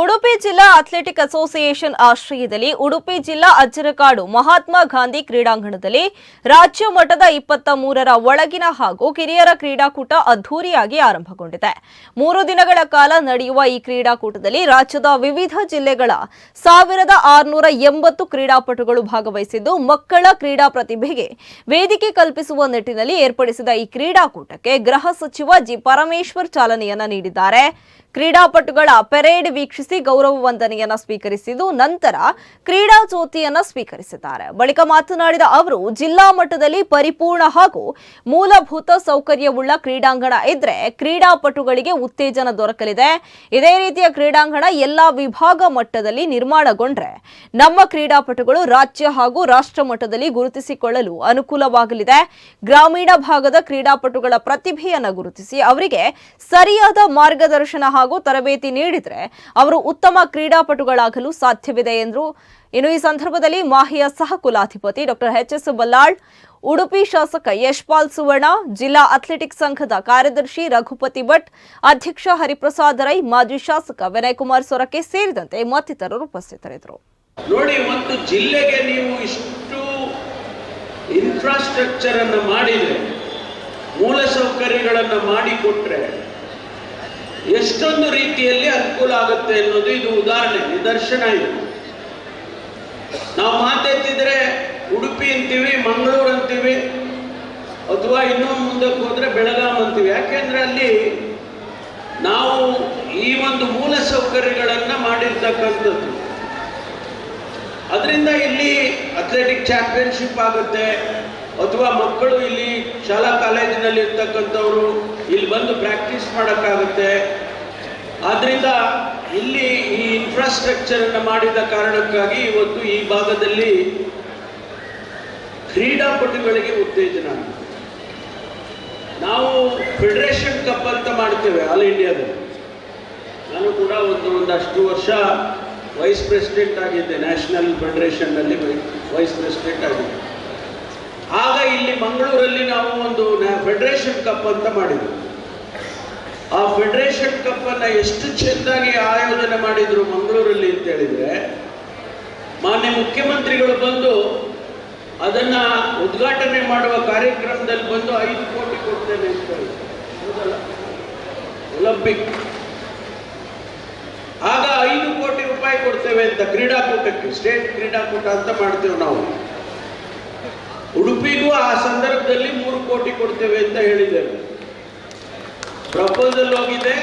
ಉಡುಪಿ ಜಿಲ್ಲಾ athletic association ಆಶ್ರಯದಲ್ಲಿ ಉಡುಪಿ ಜಿಲ್ಲಾ ಅಜ್ಜರಕಾಡು ಮಹಾತ್ಮ ಗಾಂಧಿ ಕ್ರೀಡಾಂಗಣದಲ್ಲಿ ರಾಜ್ಯ ಮಟ್ಟದ ಇಪ್ಪತ್ತ ಮೂರರ ಒಳಗಿನ ಹಾಗೂ ಕಿರಿಯರ ಕ್ರೀಡಾಕೂಟ ಅದ್ದೂರಿಯಾಗಿ ಆರಂಭಗೊಂಡಿದೆ. ಮೂರು ದಿನಗಳ ಕಾಲ ನಡೆಯುವ ಈ ಕ್ರೀಡಾಕೂಟದಲ್ಲಿ ರಾಜ್ಯದ ವಿವಿಧ ಜಿಲ್ಲೆಗಳ ಸಾವಿರದ ಆರುನೂರ ಎಂಬತ್ತು ಕ್ರೀಡಾಪಟುಗಳು ಭಾಗವಹಿಸಿದ್ದು, ಮಕ್ಕಳ ಕ್ರೀಡಾ ಪ್ರತಿಭೆಗೆ ವೇದಿಕೆ ಕಲ್ಪಿಸುವ ನಿಟ್ಟಿನಲ್ಲಿ ಏರ್ಪಡಿಸಿದ ಈ ಕ್ರೀಡಾಕೂಟಕ್ಕೆ ಗೃಹ ಸಚಿವ ಜಿ ಪರಮೇಶ್ವರ್ ಚಾಲನೆಯನ್ನ ನೀಡಿದ್ದಾರೆ. ಕ್ರೀಡಾಪಟುಗಳ ಪೆರೇಡ್ ವೀಕ್ಷಿಸಿ ಗೌರವ ವಂದನೆಯನ್ನು ಸ್ವೀಕರಿಸಿದ್ದು, ನಂತರ ಕ್ರೀಡಾ ಜ್ಯೋತಿಯನ್ನ ಸ್ವೀಕರಿಸಿದ್ದಾರೆ. ಬಳಿಕ ಮಾತನಾಡಿದ ಅವರು, ಜಿಲ್ಲಾ ಮಟ್ಟದಲ್ಲಿ ಪರಿಪೂರ್ಣ ಹಾಗೂ ಮೂಲಭೂತ ಸೌಕರ್ಯವುಳ್ಳ ಕ್ರೀಡಾಂಗಣ ಇದ್ರೆ ಕ್ರೀಡಾಪಟುಗಳಿಗೆ ಉತ್ತೇಜನ ದೊರಕಲಿದೆ. ಇದೇ ರೀತಿಯ ಕ್ರೀಡಾಂಗಣ ಎಲ್ಲಾ ವಿಭಾಗ ಮಟ್ಟದಲ್ಲಿ ನಿರ್ಮಾಣಗೊಂಡ್ರೆ ನಮ್ಮ ಕ್ರೀಡಾಪಟುಗಳು ರಾಜ್ಯ ಹಾಗೂ ರಾಷ್ಟ್ರ ಮಟ್ಟದಲ್ಲಿ ಗುರುತಿಸಿಕೊಳ್ಳಲು ಅನುಕೂಲವಾಗಲಿದೆ. ಗ್ರಾಮೀಣ ಭಾಗದ ಕ್ರೀಡಾಪಟುಗಳ ಪ್ರತಿಭೆಯನ್ನು ಗುರುತಿಸಿ ಅವರಿಗೆ ಸರಿಯಾದ ಮಾರ್ಗದರ್ಶನ ಹಾಗೂ ತರಬೇತಿ ನೀಡಿದರೆ ಅವರು ಉತ್ತಮ ಕ್ರೀಡಾಪಟುಗಳಾಗಲು ಸಾಧ್ಯವಿದೆ ಎಂದರು ಇನ್ನು ಈ ಸಂದರ್ಭದಲ್ಲಿ ಮಾಹಿಯ ಸಹ ಕುಲಾಧಿಪತಿ doctor H S Ballal, Udupi ಶಾಸಕ ಯಶ್ಪಾಲ್ ಸುವರ್ಣ, ಜಿಲ್ಲಾ ಅಥ್ಲೆಟಿಕ್ಸ್ ಸಂಘದ ಕಾರ್ಯದರ್ಶಿ ರಘುಪತಿ ಭಟ್, ಅಧ್ಯಕ್ಷ ಹರಿಪ್ರಸಾದ್ ರೈ, ಮಾಜಿ ಶಾಸಕ ವಿನಯಕುಮಾರ್ ಸೊರಕೆ ಸೇರಿದಂತೆ ಮತ್ತಿತರರು ಉಪಸ್ಥಿತರಿದ್ದರು. ನೋಡಿ, ಒಂದು ಜಿಲ್ಲೆಗೆ ನೀವು ಇಷ್ಟು ಇನ್ಫ್ರಾಸ್ಟ್ರಕ್ಚರ್ ಅನ್ನು ಮಾಡಿದ್ರೆ, ಮೂಲಸೌಕರ್ಯಗಳನ್ನು ಮಾಡಿಕೊಟ್ರೆ ಎಷ್ಟೊಂದು ರೀತಿಯಲ್ಲಿ ಅನುಕೂಲ ಆಗುತ್ತೆ ಅನ್ನೋದು ಇದು ಉದಾಹರಣೆ, ನಿದರ್ಶನ ಇದು. ನಾವು ಮಾತಾಡ್ತಿದ್ರೆ ಉಡುಪಿ ಅಂತೀವಿ, ಮಂಗಳೂರು ಅಂತೀವಿ, ಅಥವಾ ಇನ್ನೂ ಮುಂದಕ್ಕೆ ಹೋದ್ರೆ ಬೆಳಗಾಂ ಅಂತೀವಿ. ಯಾಕೆಂದ್ರೆ ಅಲ್ಲಿ ನಾವು ಈ ಒಂದು ಮೂಲ ಸೌಕರ್ಯಗಳನ್ನು ಮಾಡಿರ್ತಕ್ಕಂಥದ್ದು. ಅದರಿಂದ ಇಲ್ಲಿ ಅಥ್ಲೆಟಿಕ್ ಚಾಂಪಿಯನ್ಶಿಪ್ ಆಗುತ್ತೆ, ಅಥವಾ ಮಕ್ಕಳು ಇಲ್ಲಿ ಶಾಲಾ ಕಾಲೇಜಿನಲ್ಲಿ ಇರ್ತಕ್ಕಂಥವ್ರು ಇಲ್ಲಿ ಬಂದು ಪ್ರಾಕ್ಟೀಸ್ ಮಾಡೋಕ್ಕಾಗುತ್ತೆ. ಆದ್ರಿಂದ ಇಲ್ಲಿ ಈ ಇನ್ಫ್ರಾಸ್ಟ್ರಕ್ಚರ್ ಅನ್ನು ಮಾಡಿದ ಕಾರಣಕ್ಕಾಗಿ ಇವತ್ತು ಈ ಭಾಗದಲ್ಲಿ ಕ್ರೀಡಾಪಟುಗಳಿಗೆ ಉತ್ತೇಜನ. ನಾವು ಫೆಡರೇಷನ್ ಕಪ್ ಅಂತ ಮಾಡ್ತೇವೆ ಆಲ್ ಇಂಡಿಯಾದಲ್ಲಿ ನಾನು ಕೂಡ ಒಂದು ಒಂದಷ್ಟು ವರ್ಷ ವೈಸ್ ಪ್ರೆಸಿಡೆಂಟ್ ಆಗಿದ್ದೆ ನ್ಯಾಷನಲ್ ಫೆಡರೇಷನ್ನಲ್ಲಿ ವೈಸ್ ಪ್ರೆಸಿಡೆಂಟ್ ಆಗಿದ್ದೆ. ಆಗ ಇಲ್ಲಿ ಮಂಗಳೂರಲ್ಲಿ ನಾವು ಒಂದು ಫೆಡರೇಷನ್ ಕಪ್ ಅಂತ ಮಾಡಿದ್ವಿ. ಆ ಫೆಡರೇಷನ್ ಕಪ್ ಅನ್ನ ಎಷ್ಟು ಚೆಂದಾಗಿ ಆಯೋಜನೆ ಮಾಡಿದ್ರು ಮಂಗಳೂರಲ್ಲಿ ಅಂತ ಹೇಳಿದ್ರೆ, ಮಾನ್ಯ ಮುಖ್ಯಮಂತ್ರಿಗಳು ಬಂದು ಅದನ್ನ ಉದ್ಘಾಟನೆ ಮಾಡುವ ಕಾರ್ಯಕ್ರಮದಲ್ಲಿ ಬಂದು ಐದು ಕೋಟಿ ಕೊಡ್ತೇನೆ ಅಂತ ಹೇಳಿದ್ರು. ಒಲಿಂಪಿಕ್ ಆಗ ಐದು ಕೋಟಿ ರೂಪಾಯಿ ಕೊಡ್ತೇವೆ ಅಂತ ಕ್ರೀಡಾಕೂಟಕ್ಕೆ ಸ್ಟೇಟ್ ಕ್ರೀಡಾಕೂಟ ಅಂತ ಮಾಡ್ತೇವೆ ನಾವು. ಉಡುಪಿಗೂ ಆ ಸಂದರ್ಭದಲ್ಲಿ ಮೂರು ಕೋಟಿ ಕೊಡ್ತೇವೆ ಅಂತ ಹೇಳಿದ್ದೇವೆ ಪ್ರಪೋಸಲ್ ಹೋಗಿದೆ.